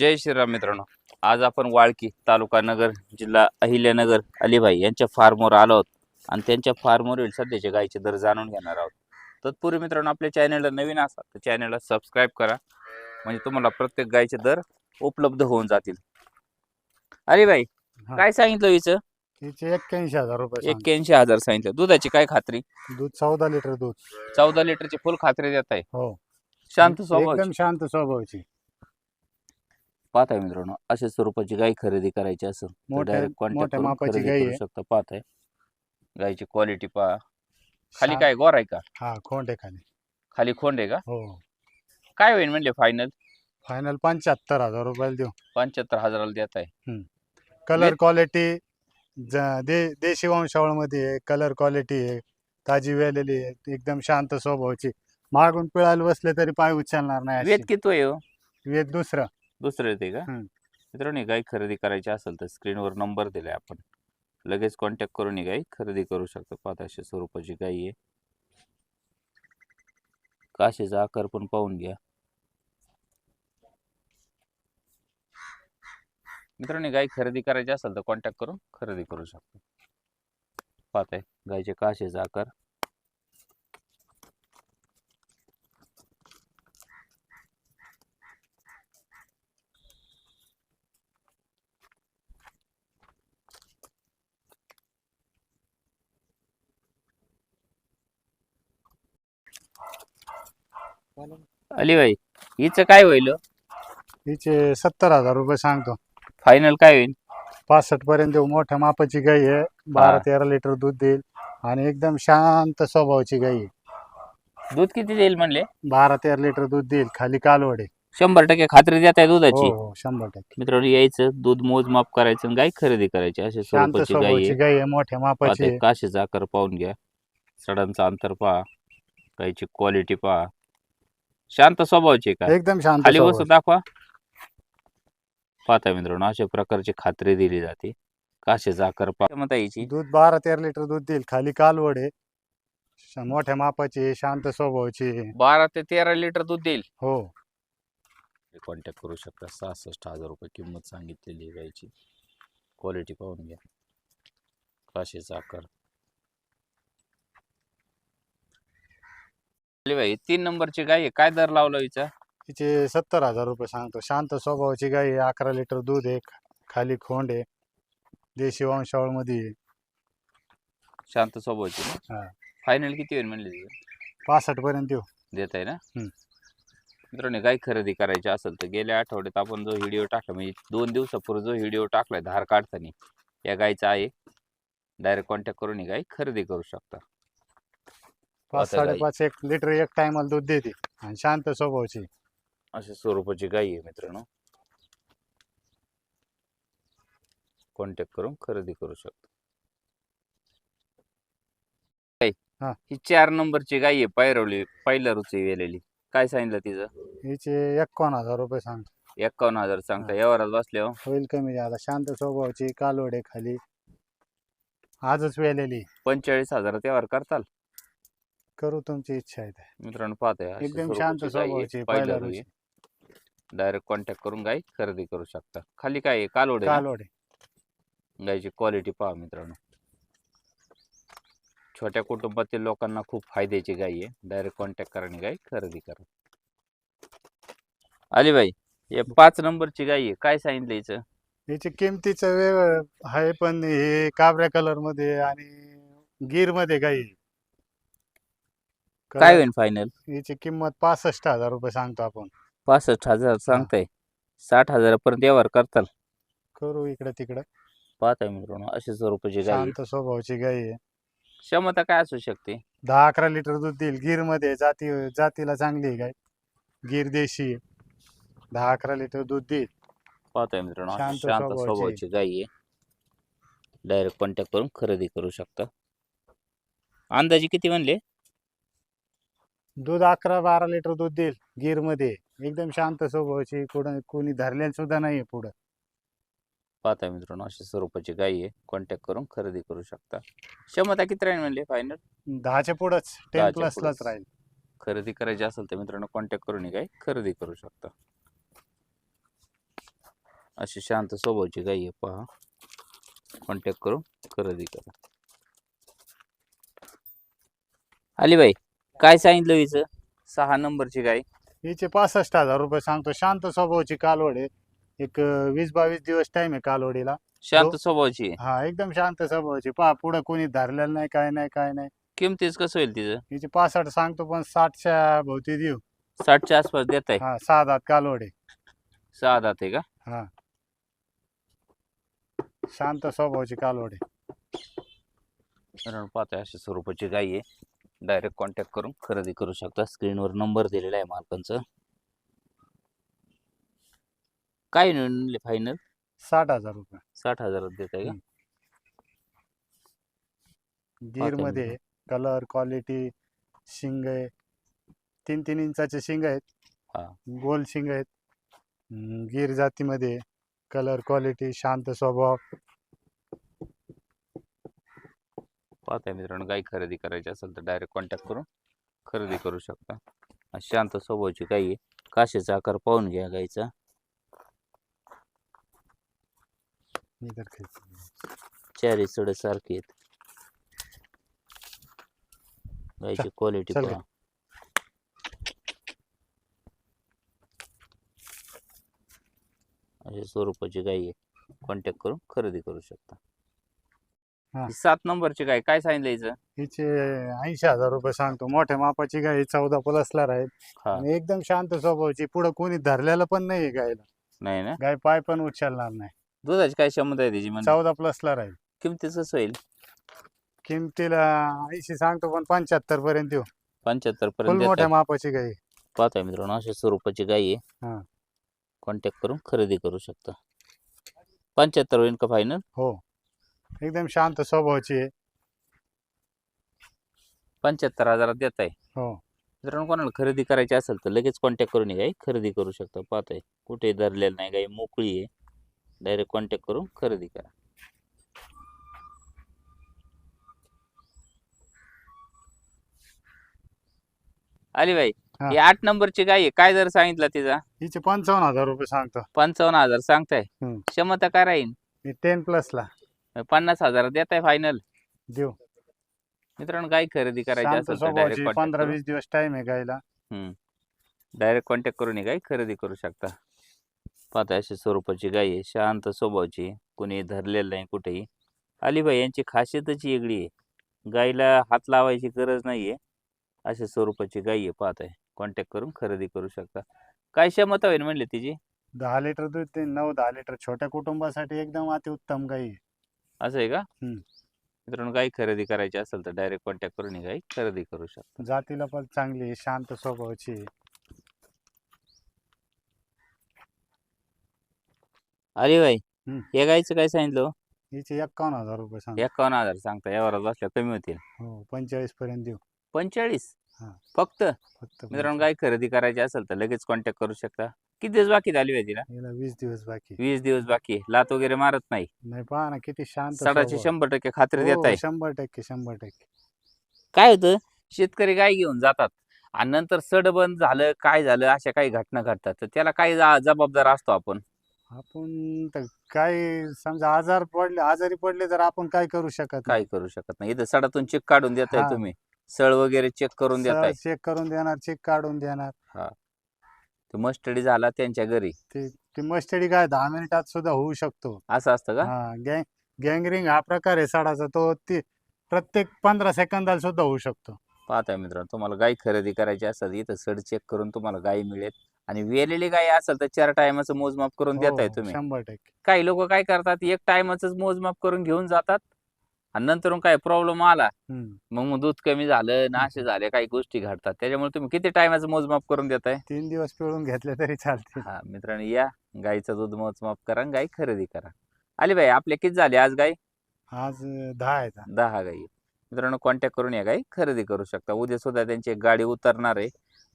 जय श्रीराम मित्रांनो. आज आपण वाळकी तालुका नगर जिल्हा अहिल्यानगर अलिबाई यांच्या फार्मवर आलो आहोत. आणि त्यांच्या फार्मवरील सध्याचे गायीचे दर जाणून घेणार आहोत. तत्पूर्वी मित्रांनो आपल्या चॅनलला नवीन असाल तर चॅनलला सबस्क्राईब करा. म्हणजे तुम्हाला प्रत्येक गायीचे दर उपलब्ध होऊन जातील. अलिबाई हा. काय सांगितलं हिचं? तिचे एक्क्याऐंशी हजार रुपये. एक्क्याऐंशी हजार सांगितलं. दुधाची काय खात्री? दूध चौदा लिटर दूध. चौदा लिटरची फुल खात्री देत आहे हो. शांत स्वभाव एकदम शांत स्वभावाची. पाहताय मित्रांनो अशा स्वरूपाची गाय खरेदी करायची असेल तर मोठ्या- डायरेक्ट कॉन्टॅक्ट मोठ्या करून मापाची खरेदी गाय करू आहे. शकता. पाहताय. गायची क्वालिटी पहा. खाली काय गोर आहे का? हा खोंड आहे खाली. खाली खोंड आहे का? हो. काय होईल म्हणजे फायनल फायनल पंच्याहत्तर हजार रुपयाला देऊ. पंच्याहत्तर हजाराला देत आहे. कलर क्वालिटी दे देशी वंशावळमध्ये आहे. कलर क्वालिटी आहे. ताजी वेलेली आहे. एकदम शांत स्वभावाची. मागून पिळायला बसले तरी पाय उचलणार नाही वेद अशी. किती आहे हो? वेद दुसरं. दुसरं येते का? हम्म. मित्रांनो ही गाय खरेदी करायची असेल तर स्क्रीनवर नंबर दिलाय आपण. लगेच कॉन्टॅक्ट करून ही गाय खरेदी करू शकतो. पाहता अशा स्वरूपाची गाय आहे. काशीचा आकार पण पाहून घ्या. मित्रांनो ही गाय खरेदी करायची असेल तर कॉन्टॅक्ट करून खरेदी करू शकतो. पाहताय गायचे काशीचा आकार. अलिबाई हिचं काय होईल? हिचे सत्तर हजार रुपये सांगतो. फायनल काय होईल? पासष्ट पर्यंत देऊ. मोठ्या मापाची गाई आहे. बारा. तेरा लिटर दूध देईल. आणि एकदम शांत स्वभावाची गाई आहे. दूध किती देईल म्हणले? बारा तेरा लिटर दूध देईल. खाली कालवड. शंभर टक्के खात्री देत आहे दुधाची. हो हो शंभर टक्के. मित्रांनो यायचं. दूध मोजमाप करायचं आणि गाय खरेदी करायची. अशा शांत स्वरूपाची गाय स्वभावाची आहे. गाई आहे. मोठ्या मापाची. काशीचा आकार पाहून घ्या. सडांचा अंतर पहा. गायची क्वालिटी पहा. शांत स्वभावाची का? एकदम शांत खाली वस्तू. दाखवा. पाहता मित्रांनो अशा प्रकारची खात्री दिली जाते. काशीचा आकार पहा मग यायची दूध बारा तेरा लिटर दूध देईल. खाली कालवड आहे. श- मोठ्या मापाची शांत स्वभावाची. बारा ते तेरा लिटर दूध देईल. हो. कॉन्टॅक्ट करू शकता. सहासष्ट हजार रुपये किंमत सांगितलेली आहे गायची क्वालिटी पाहून घ्या. काशीचा आकार अरे बाई. तीन नंबरची गाय आहे. काय दर लावला हिचा? तिचे सत्तर हजार रुपये सांगतो. शांत स्वभावाची आहे. अकरा लिटर दूध आहे. खाली खोंड आहे. देशी वंशावळमध्ये आहे. शांत स्वभावची हा. फायनल किती होईल म्हणले तिचं? पासष्ट पर्यंत देऊ देत आहे ना? हम्म. मित्रांनो गाय खरेदी करायची असेल तर गेल्या आठवड्यात आपण जो व्हिडिओ टाकला म्हणजे दोन दिवसापूर्वी जो व्हिडिओ टाकलाय धार काढताना या गायचा आहे. डायरेक्ट कॉन्टॅक्ट करून ही गाय खरेदी करू शकता. पाच आता गाई. साडेपाच एक लिटर एक टायमाला दूध देते. आणि शांत स्वभावाची. अशा स्वरूपाची गाय आहे मित्रांनो. कॉन्टॅक्ट करून खरेदी करू शकतो. हा. ही चार नंबरची गाय आहे पायरवली पहिल्या रुची वेलेली काय सांगितलं तिचं? हिचे एकावन्न हजार रुपये सांगतो. एक्कावन्न हजार सांगता. हा. व्यवहारात बसले हो? होईल कमी आता शांत स्वभावाची कालवड खाली. आजच वेलेली. पंचेचाळीस हजारात व्यवहार करताल? करू तुमची इच्छा आहे ते. मित्रांनो पाहताय अशा एकदम शांत स्वरूपाची गाय आहे, स्वभावाची पहिल्या पहिल्या रुई रोजी. डायरेक्ट कॉन्टॅक्ट करून गाय खरेदी करू शकता. खाली काय आहे? कालोड आहे ना? कालवड. आहे गायची क्वालिटी पहा मित्रांनो. छोट्या कुटुंबातील लोकांना खूप फायद्याची गाय आहे. डायरेक्ट कॉन्टॅक्ट करा आणि गाय खरेदी करा. अलीबाई हे पाच नंबरची गाय आहे. काय सांगितलं हिचं? याची किमतीचं वेगळं आहे पण हे काबऱ्या कलरमध्ये आणि गिरमध्ये काही काय होईल फायनल याची किंमत पासष्ट हजार रुपये सांगतो आपण. पासष्ट हजार सांगताय. साठ हजारापर्यंत व्यवहार करताल. करू इकडे तिकडे. पाहताय मित्रांनो अशा स्वरूपाची गाय. आहे. शांत स्वभावाची गाई आहे. क्षमता काय असू शकते? दहा अकरा लिटर दूध देईल. गिरमध्ये जाती जातीला चांगली आहे गाय. गिर देशी आहे. दहा अकरा लिटर दूध देईल. पाहताय मित्रांनो अशी शांत शांत स्वभावाची. स्वभावाची गाय आहे. डायरेक्ट कॉन्टॅक्ट करून खरेदी करू शकता. अंदाजे किती म्हणले? दूध अकरा बारा लिटर दूध देईल गिरमध्ये एकदम शांत स्वभावाची कोण कोणी धरलेलं सुद्धा नाहीये पुढं. पाहता मित्रांनो अशा स्वरूपाची गाय आहे. कॉन्टॅक्ट करून खरेदी करू शकता. क्षमता किती राहील म्हणले? फायनल दहाच्या पुढंच. टेन दहाच्या प्लसलाच पुढंच. राहील. खरेदी करायची असेल तर मित्रांनो कॉन्टॅक्ट करून ही गाय खरेदी करू शकता. अशी शांत स्वभावची गाई आहे पहा. कॉन्टॅक्ट करून खरेदी करा. अलीबाई काय सांगितलं हिचं? सहा नंबरची गाय. हिचे पासष्ट हजार रुपये सांगतो. शांत स्वभावाची कालवड आहे. एक अं, वीस बावीस दिवस टाइम आहे कालवडीला. शांत हो. स्वभावची आहे. हा एकदम शांत स्वभावाची. पहा पुढे कोणी धरलेलं नाही काय नाही काय नाही. किमतीच कसं होईल तिचं? हिचे पासष्ट सांगतो पण साठच्या भोवती देऊ. साठच्या आसपास देत आहे. हा सहा दात कालवड सहा दात आहे का? हा. शांत स्वभावाची कालवड कारण पाहताय अशा स्वरूपाची गाई आहे. डायरेक्ट कॉन्टॅक्ट करून खरेदी करू शकता. स्क्रीनवर नंबर दिलेला आहे मालकांचं. काय फायनल साठ हजार रुपये. साठ हजारात देत आहे का? गिरमध्ये. कलर क्वालिटी शिंग आहे. तीन तीन इंचाचे शिंग आहेत. हा. गोल शिंग आहेत. हम्म, गिर जातीमध्ये. कलर क्वालिटी शांत स्वभाव. पाहताय मित्रांनो. गाई खरेदी करायची असेल तर डायरेक्ट कॉन्टॅक्ट करून खरेदी करू शकता. शांत स्वभावाची गाई आहे. काशेचा आकार पाहून घ्या गाईचा. चारी चढ सारखी आहेत. गाईची क्वालिटी पहा. अशा स्वरूपाची गाई आहे. कॉन्टॅक्ट करून खरेदी करू शकता. हा. ही सात नंबरची गाय काय सांगितलं हिचं हिचे ऐंशी हजार रुपये सांगतो. मोठ्या मापाची गाय चौदा प्लसला राहील हा. आणि एकदम शांत स्वभावाची. पुढे कोणी धरलेलं पण नाही गायला. नाही ना? गाय पाय पण उचलणार नाही. दुधाची काय क्षमता आहे त्याची म्हणजे? चौदा प्लसला राहील. किमतीच कसं होईल. किमतीला ऐंशी सांगतो पण पंच्याहत्तर पर्यंत देऊ पंच्याहत्तर फुल पर्यंत मोठ्या. मापाची गाय पाहताय मित्रांनो अशा स्वरूपाची हा. आहे. कॉन्टॅक्ट करून खरेदी करू शकता. पंच्याहत्तर होईल का फायनल हो. एकदम शांत स्वभावाची आहे. पंच्याहत्तर हजारात देत आहे. हो. मित्रांनो कोणाला खरेदी करायची असेल तर लगेच कॉन्टॅक्ट करून गाई खरेदी करू शकता. पाहताय. कुठे धरलेलं नाही गाई मोकळी आहे. डायरेक्ट कॉन्टॅक्ट करून खरेदी करा. आली बाई हा. आठ नंबरची गाय आहे. काय दर सांगितला तिचा? हिचे पंचावन्न हजार रुपये सांगतो. पंचावन्न हजार सांगताय. हम्म. क्षमता काय राहील टेन प्लसला पन्नास हजार देत आहे फायनल देऊ. मित्रांनो गाय खरेदी करायची शांत असेल तर स्वभावाची डायरेक्ट पंधरा वीस दिवस टाइम आहे गायला. डायरेक्ट कॉन्टॅक्ट करून ही गाय खरेदी करू शकता. पाहता अशी स्वरूपाची गाय आहे शांत स्वभावाची. आहे. कोणी धरलेलं नाही कुठेही. अलीबाई यांची खासियतच वेगळी आहे. गायला हात लावायची गरज नाहीये. अशा स्वरूपाची गाय आहे पाहताय. कॉन्टॅक्ट करून खरेदी करू शकता. काय क्षमता होईल म्हणले तिची? दहा लिटर दूध ते नऊ दहा लिटर छोट्या कुटुंबासाठी एकदम अतिउत्तम गाई आहे. असं आहे का. मित्रांनो गाय खरेदी करायची असेल तर डायरेक्ट कॉन्टॅक्ट करून ही गाय खरेदी करू शकता जातीला पण चांगली आहे शांत स्वभावाची आहे. अलीबाई हम्म. या गायचं काय सांगितलं हो? हिचे एक्कावन्न हजार रुपये सांग एकावन्न हजार सांगता यावर बसल्या कमी होतील हो पंचेचाळीस पर्यंत देऊ पंचेचाळीस हा. फक्त फक्त मित्रांनो गाय खरेदी करायची असेल तर लगेच कॉन्टॅक्ट करू शकता किती दिवस बाकी झाली आहे तिला हिला वीस दिवस बाकी. वीस दिवस बाकी. आहे. लात वगैरे मारत नाही? नाही पहा ना किती शांत सडाची स्वभाव. शंभर टक्के खात्री हो, देत आहे. शंभर टक्के शंभर टक्के. काय होतं? शेतकरी गाय घेऊन जातात. आणि नंतर सड बंद झालं काय झालं अशा काही घटना घडतात. तर त्याला काही जा- जबाबदार असतो आपण? आपण तर काय समजा आजार पडले आजारी पडले तर आपण काय करू शकत काय करू शकत नाही? इथं सडातून चेक काढून देताय हा. तुम्ही. सळ वगैरे चेक करून देताय. चेक करून देणार चेक काढून देणार. मस्टडी झाला त्यांच्या घरी. ते ते मस्टडी काय दहा मिनिटात सुद्धा होऊ शकतो. असं असतं का? हा गँग गँगरिंग हा प्रकार आहे सडाचा तो ती प्रत्येक पंधरा सेकंदाला सुद्धा होऊ शकतो. पाहताय मित्रांनो तुम्हाला गाय खरेदी करायची असेल इथं सड चेक करून तुम्हाला गाय मिळेल. आणि वेलेली गाय असेल तर चार टायमाचं मोजमाप करून देताय हो, तुम्ही. शंभर टक्के. काही लोक काय करतात एक टायमाच मोजमाप करून घेऊन जातात. आणि नंतर काय प्रॉब्लेम आला. मग मग दूध कमी झालं नाशे झाले काही गोष्टी घडतात. त्याच्यामुळे तुम्ही किती टायमाचं मोजमाप करून देताय? तीन दिवस पिळून घेतले तरी चालते हा मित्रांनो या. गाईचं दूध मोजमाप करा आणि गाय खरेदी करा. आली बाई आपले किती झाले आज गाय आज दहा आहेत. हा. दहा गाई. मित्रांनो कॉन्टॅक्ट करून या गाई खरेदी करू शकता. उद्या सुद्धा त्यांची एक गाडी उतरणार आहे.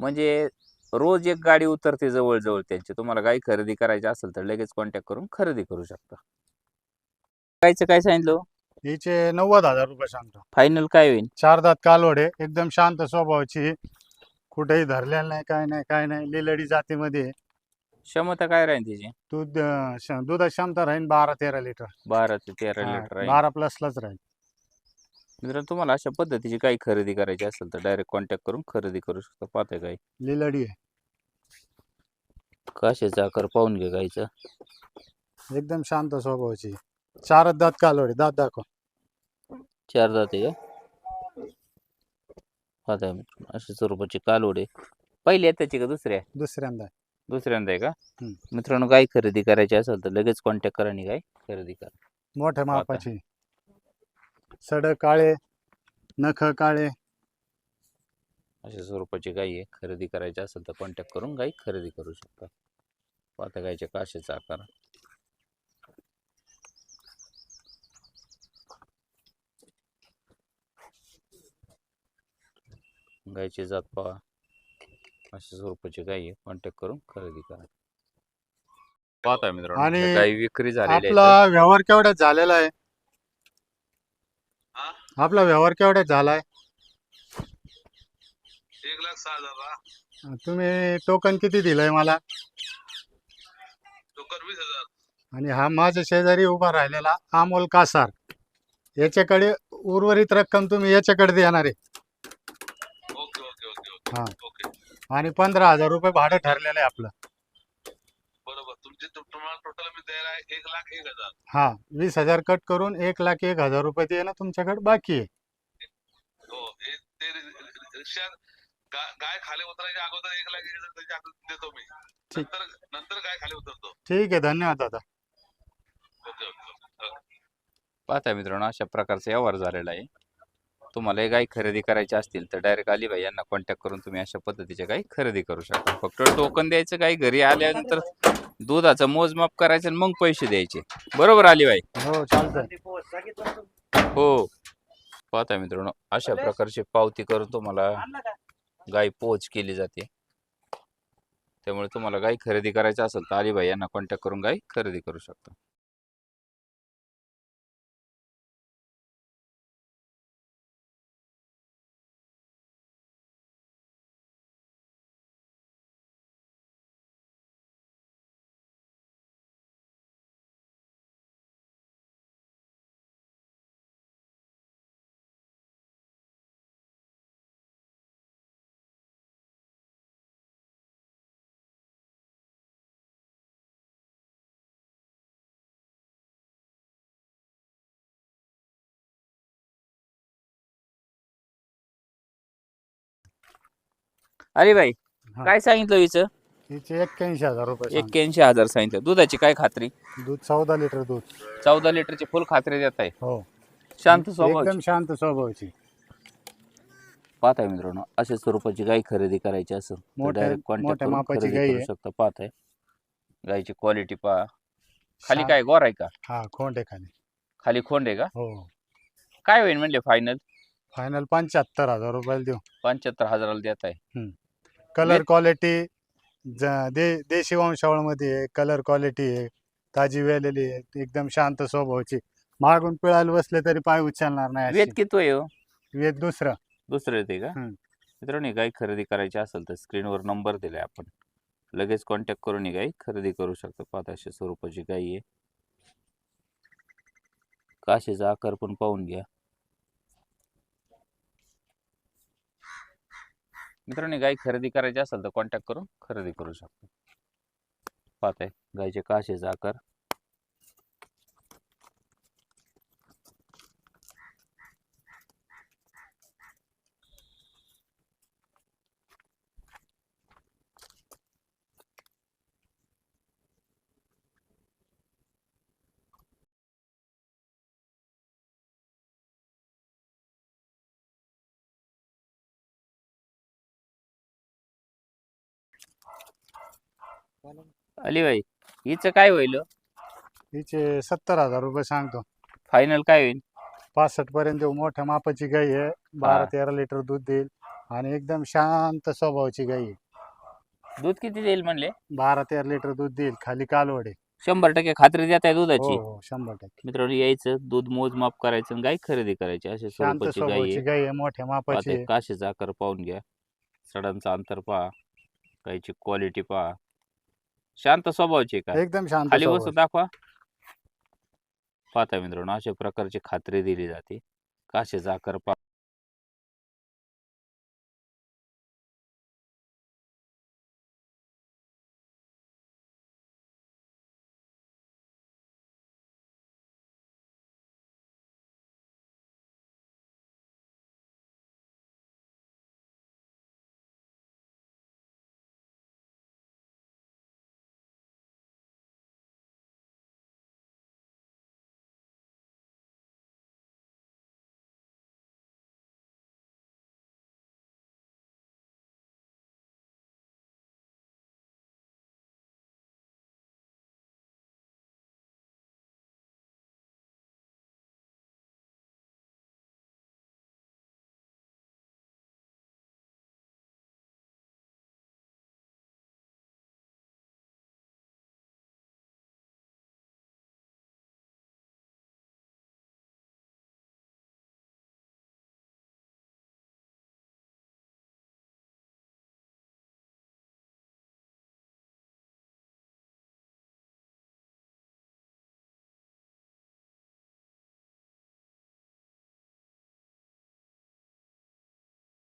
म्हणजे रोज एक गाडी उतरते जवळजवळ त्यांची. तुम्हाला गाई खरेदी करायची असेल तर लगेच कॉन्टॅक्ट करून खरेदी करू शकता. गायचं काय सांगितलं हिचे नव्वद हजार रुपये सांगतो. फायनल काय होईल? चार दात कालवडे एकदम शांत स्वभावाची. कुठेही धरलेलं नाही काय नाही काय नाही. लिलडी जातीमध्ये आहे. क्षमता काय राहील तिची? दूध अं, श- दुधाची क्षमता राहील बारा तेरा लिटर. बारा ते तेरा हा, लिटर राहील बारा प्लसलाच राहील मित्रांनो तुम्हाला अशा पद्धतीची काही खरेदी करायची असेल तर डायरेक्ट कॉन्टॅक्ट करून खरेदी करू शकता. पाहताय काय? लिलडी आहे. काशेचा आकार पाहून घे गाईचा. एकदम शांत स्वभावाची. चारच दात कालवडे दात दाखव. चार जाते का? पाहताय मित्रांनो अशा स्वरूपाची कालोडे पहिली आहे त्याची का दुसऱ्या? दुसऱ्यांदा आहे. दुसऱ्यांदा आहे का? हम्म. मित्रांनो गाय खरेदी करायची असेल तर लगेच कॉन्टॅक्ट करा आणि गाय खरेदी करा. मोठ्या मापाची. सड काळे नख काळे. अशा स्वरूपाची गाय आहे. खरेदी करायची असेल तर कॉन्टॅक्ट करून गाय खरेदी करू शकता. पाहता गायच्या काशेचा आकार. गायची जात पहा. अशा स्वरूपाची गाय आहे. कॉन्टॅक्ट करून खरेदी करा. पाहता मित्रांनो आणि गायी विक्री आहेत. आपला व्यवहार केवढ्यात झालेला आहे? आपला व्यवहार केवढ्यात झालाय एक लाख सहा हजार तुम्ही टोकन किती दिलंय मला? टोकन वीस हजार. आणि हा माझ्या शेजारी उभा राहिलेला अमोल कासार. याच्याकडे उर्वरित रक्कम तुम्ही याच्याकडे देणार आहे. हा. ओके. आणि पंधरा हजार रुपये भाडं ठरलेलं आहे आपलं. बरोबर. तुमचे तु- तुम्हाला टोटल मी द्यायला आहे एक लाख एक हजार. हा वीस हजार कट करून एक लाख एक हजार रुपये देणं तुमच्याकडे बाकी आहे. हो हे ते रि- रि- रिक्षा गा- गाय खाली उतरायच्या अगोदर एक लाख एक हजार त्याच्या अगोदर देतो मी. ठीक. नंतर नंतर गाय खाली उतरतो. ठीक आहे धन्यवाद दादा. Okay okay okay. पाहता मित्रांनो अशा प्रकारचा व्यवहार झालेला आहे. तुम्हाला हे गाय खरेदी करायची असतील तर डायरेक्ट अलिबाई यांना कॉन्टॅक्ट करून तुम्ही अशा पद्धतीच्या गाय खरेदी करू शकता. फक्त टोकन द्यायचं गाय घरी आल्यानंतर दुधाचं मोजमाप करायचं आणि मग पैसे द्यायचे. बरोबर अलिबाई हो चालतंय. हो. पाहता मित्रांनो अशा प्रकारची पावती करून तुम्हाला गाय पोच केली जाते. त्यामुळे तुम्हाला गाय खरेदी करायचं असेल तर अलिबाई यांना कॉन्टॅक्ट करून गाय खरेदी करू शकता. अलिबाई हा. काय सांगितलं हिचं? हिचे एक्क्याऐंशी हजार रुपये सांग. एक्क्याऐंशी हजार सांगितलं. दुधाची काय खात्री? दूध चौदा लिटर दूध. चौदा लिटरची फुल खात्री देत आहे. हो. शांत स्वभाव एकदम शांत स्वभावाची. पाहताय मित्रांनो अशा स्वरूपाची गाय खरेदी करायची असेल तर मोठ्या- डायरेक्ट कॉन्टॅक्ट मोठ्या करून मापाची खरेदी गाय करू आहे. शकता. पाहताय. गायची क्वालिटी पहा. खाली काय गोर आहे का? हा खोंडे खाली. खाली खोंड आहे का? हो. काय होईल म्हणजे फायनल फायनल पंच्याहत्तर हजार रुपयाला देऊ. पंच्याहत्तर हजाराला देत आहे. कलर क्वालिटी दे देशी वंशावळमध्ये आहे कलर क्वालिटी आहे ताजी वेलेली आहे एकदम शांत स्वभावाची. मागून पिळायला बसले तरी पाय उचलणार नाही वेद. किती आहे हो? वेद दुसरं. दुसरं येते का? हम्म. मित्रांनो ही गाय खरेदी करायची असेल तर स्क्रीनवर नंबर दिलाय आपण. लगेच कॉन्टॅक्ट करून ही गाय खरेदी करू शकता. अशा स्वरूपाची गाय आहे. काशीचा आकार पण पाहून घ्या. मित्रांनो गाय खरेदी करायची असेल तर कॉन्टॅक्ट करून खरेदी करू शकतो. पाहत आहे गायचे काशेचा आकार अलिबाई हिचं काय होईल? हिचे सत्तर हजार रुपये सांगतो. फायनल काय होईल? पासष्ट पर्यंत देऊ. मोठ्या मापाची गाई आहे. बारा. तेरा लिटर दूध देईल. आणि एकदम शांत स्वभावाची गाई आहे. दूध किती देईल म्हणले? बारा तेरा लिटर दूध देईल. खाली कालवडे शंभर टक्के खात्री देत आहे दुधाची. हो हो शंभर टक्के. मित्रांनो यायचं. दूध मोजमाप करायचं आणि गाय खरेदी करायची. अशा शांत स्वरूपाची गाय स्वभावाची आहे. गाई आहे. मोठ्या मापाची. काशीचा आकार पाहून घ्या. सडांचा अंतर पहा. गायची क्वालिटी पहा. शांत स्वभावाची आहे का? एकदम शांत खाली स्वभाव वस्तू दाखवा. पाहता मित्रांनो अशा प्रकारची खात्री दिली जाते. काशेचा आकार पा